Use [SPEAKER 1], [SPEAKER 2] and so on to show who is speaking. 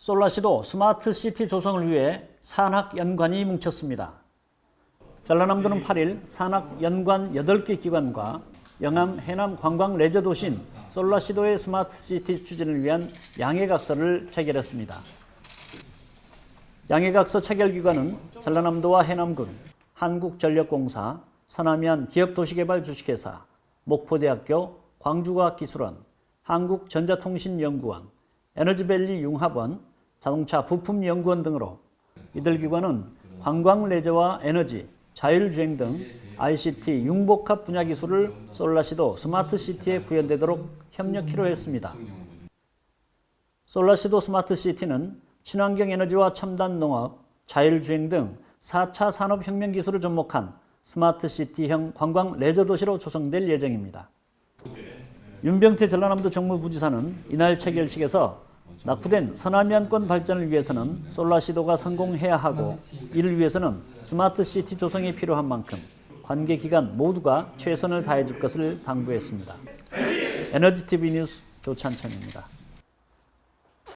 [SPEAKER 1] 솔라시도 스마트 시티 조성을 위해 산학 연관이 뭉쳤습니다. 전라남도는 8일 산학 연관 8개 기관과 영암 해남 관광 레저 도시인 솔라시도의 스마트 시티 추진을 위한 양해각서를 체결했습니다. 양해각서 체결 기관은 전라남도와 해남군, 한국전력공사, 서남현 기업도시개발 주식회사, 목포대학교, 광주과학기술원, 한국전자통신연구원, 에너지밸리 융합원, 자동차 부품 연구원 등으로 이들 기관은 관광 레저와 에너지, 자율주행 등 ICT 융복합 분야 기술을 솔라시도 스마트 시티에 구현되도록 협력키로 했습니다. 솔라시도 스마트 시티는 친환경 에너지와 첨단 농업, 자율주행 등 4차 산업혁명 기술을 접목한 스마트 시티형 관광 레저 도시로 조성될 예정입니다. 윤병태 전라남도 정무부지사는 이날 체결식에서 낙후된 서남해안권 발전을 위해서는 솔라 시도가 성공해야 하고 이를 위해서는 스마트 시티 조성이 필요한 만큼 관계 기관 모두가 최선을 다해 줄 것을 당부했습니다. 에너지TV 뉴스 조찬천입니다.